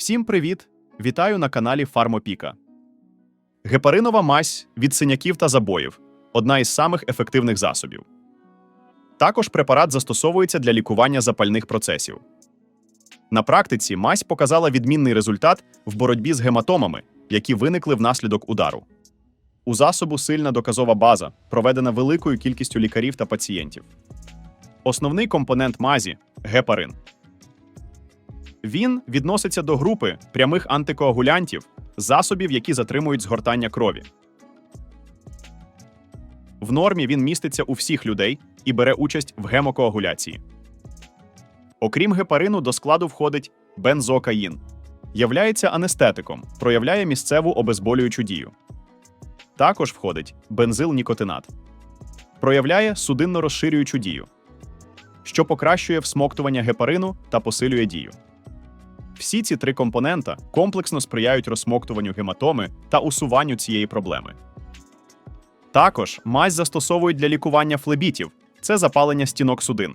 Всім привіт! Вітаю на каналі Фармопіка. Гепаринова мазь від синяків та забоїв одна із самих ефективних засобів. Також препарат застосовується для лікування запальних процесів. На практиці мазь показала відмінний результат в боротьбі з гематомами, які виникли внаслідок удару. У засобу сильна доказова база, проведена великою кількістю лікарів та пацієнтів. Основний компонент мазі гепарин. Він відноситься до групи прямих антикоагулянтів, засобів, які затримують згортання крові. В нормі він міститься у всіх людей і бере участь в гемокоагуляції. Окрім гепарину, до складу входить бензокаїн. Являється анестетиком, проявляє місцеву обезболюючу дію. Також входить бензилнікотинат. Проявляє судинно розширюючу дію, що покращує всмоктування гепарину та посилює дію. Всі ці три компонента комплексно сприяють розсмоктуванню гематоми та усуванню цієї проблеми. Також мазь застосовують для лікування флебітів це запалення стінок судин,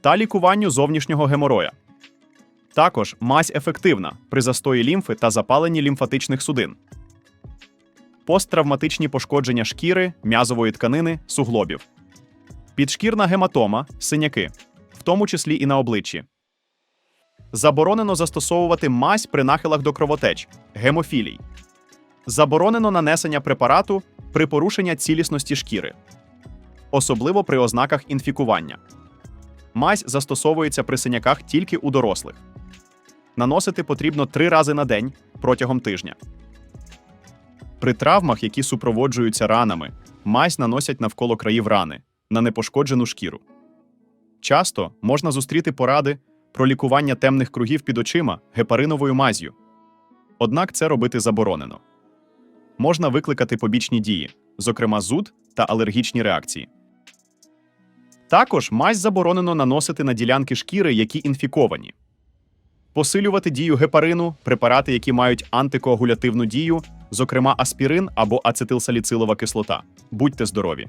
та лікуванню зовнішнього гемороя. Також мазь ефективна при застої лімфи та запаленні лімфатичних судин, посттравматичні пошкодження шкіри, м'язової тканини, суглобів, підшкірна гематома, синяки, в тому числі і на обличчі. Заборонено застосовувати мазь при нахилах до кровотеч, гемофілій. Заборонено нанесення препарату при порушенні цілісності шкіри, особливо при ознаках інфікування. Мазь застосовується при синяках тільки у дорослих. Наносити потрібно три рази на день протягом тижня. При травмах, які супроводжуються ранами, мазь наносять навколо країв рани на непошкоджену шкіру. Часто можна зустріти поради про лікування темних кругів під очима гепариновою маз'ю. Однак це робити заборонено. Можна викликати побічні дії, зокрема зуд та алергічні реакції. Також мазь заборонено наносити на ділянки шкіри, які інфіковані. Посилювати дію гепарину, препарати, які мають антикоагулятивну дію, зокрема аспірин або ацетилсаліцилова кислота. Будьте здорові!